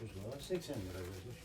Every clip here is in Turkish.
Buzdolabı 80 lira vermiş.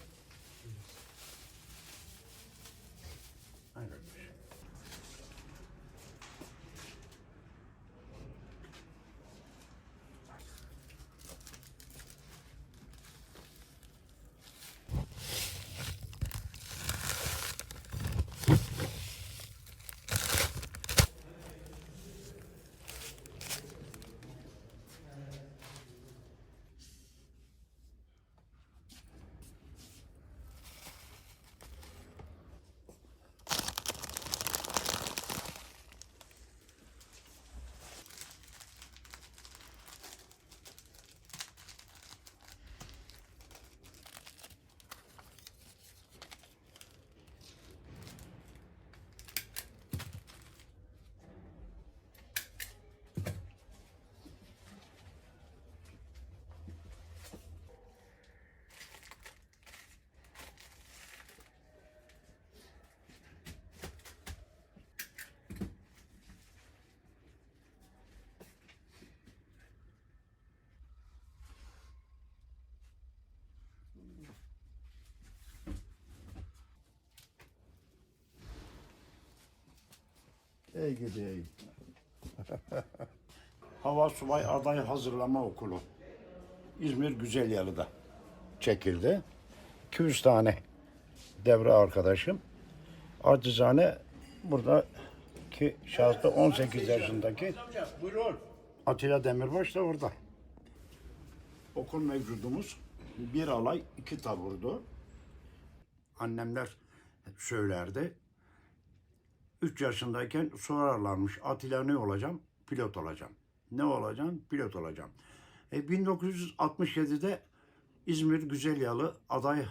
Ey gidi ey. Hava Subay Aday Hazırlama Okulu. İzmir Güzelyalı'da çekildi. 200 tane devre arkadaşım. Acizane buradaki şahısta 18 yaşındaki Atilla Demirbaş da orada. Okul mevcudumuz bir alay iki taburdu. Annemler söylerdi. 3 yaşındayken sorarlarmış Atilla ne olacağım? Pilot olacağım. Ne olacağım? Pilot olacağım. E, 1967'de İzmir Güzelyalı Aday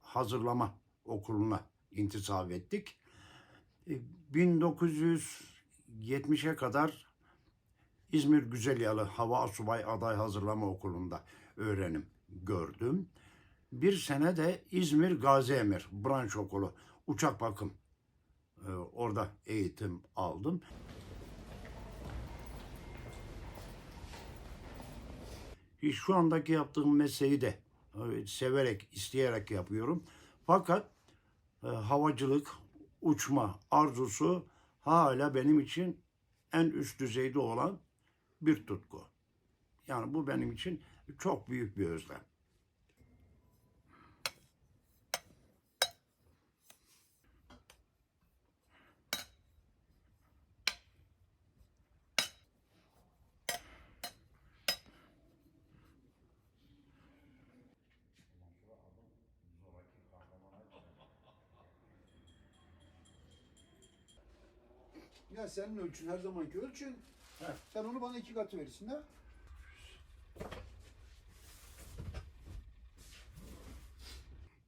Hazırlama Okulu'na intisap ettik. E, 1970'e kadar İzmir Güzelyalı Hava Asubay Aday Hazırlama Okulu'nda öğrenim gördüm. Bir sene de İzmir Gazi Emir Branş Okulu uçak bakım orada eğitim aldım. Şu andaki yaptığım mesleği de e, severek, isteyerek yapıyorum. Fakat e, havacılık, uçma arzusu hala benim için en üst düzeyde olan bir tutku. Yani bu benim için çok büyük bir özlem. Ya senin ölçün her zamanki ölçün. He. Sen onu bana iki katı verirsin ha.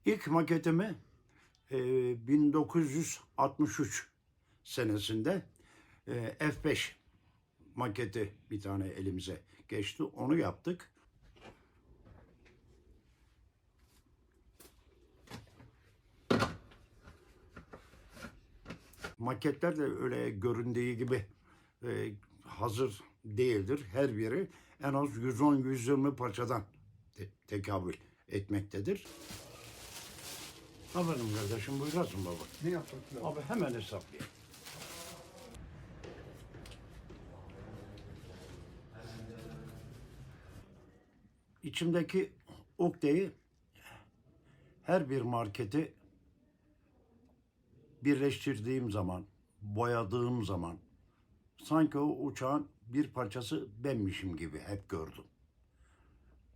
İlk maketimi e, 1963 senesinde e, F5 maketi bir tane elimize geçti. Onu yaptık. Maketler de öyle göründüğü gibi e, hazır değildir. Her biri en az 110-120 parçadan te- tekabül etmektedir. Aferin kardeşim buyurasın baba. Ne yaptık ya? Abi hemen hesaplayayım. İçimdeki okteyi her bir marketi birleştirdiğim zaman, boyadığım zaman sanki o uçağın bir parçası benmişim gibi hep gördüm.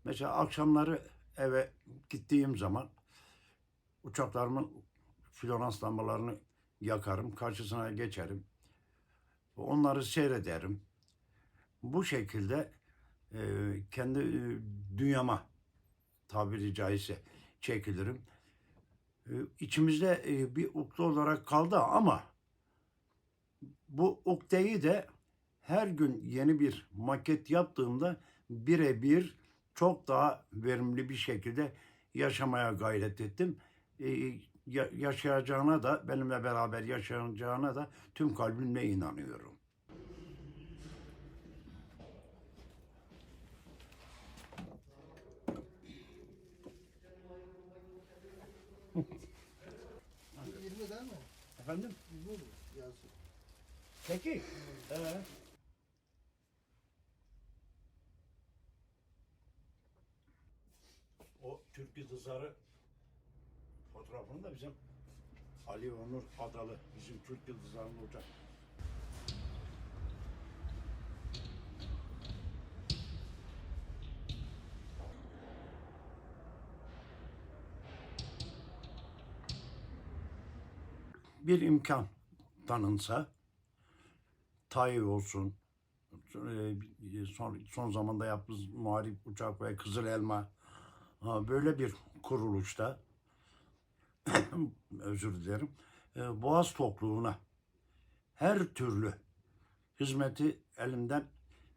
Mesela akşamları eve gittiğim zaman uçaklarımın florans lambalarını yakarım, karşısına geçerim. Onları seyrederim. Bu şekilde e, kendi e, dünyama tabiri caizse çekilirim. E, içimizde e, bir ukde olarak kaldı ama bu ukdeyi de her gün yeni bir maket yaptığımda birebir çok daha verimli bir şekilde yaşamaya gayret ettim. Ee, ya- yaşayacağına da benimle beraber yaşayacağına da tüm kalbimle inanıyorum. Efendim? 20 mi? Yazın. Peki. Ee, o Türk Yıldızları fotoğrafını da bizim Ali Onur Adalı bizim Türk Yıldızlarının hocam. Bir imkan tanınsa Tayyip olsun, e, son, son zamanda yaptığımız Muharip Uçak ve Kızıl Elma böyle bir kuruluşta özür dilerim e, Boğaz tokluğuna her türlü hizmeti elimden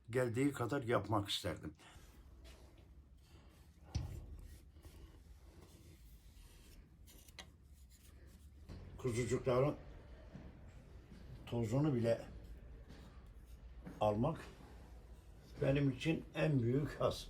geldiği kadar yapmak isterdim. Kuzucukların tozunu bile almak benim için en büyük haz.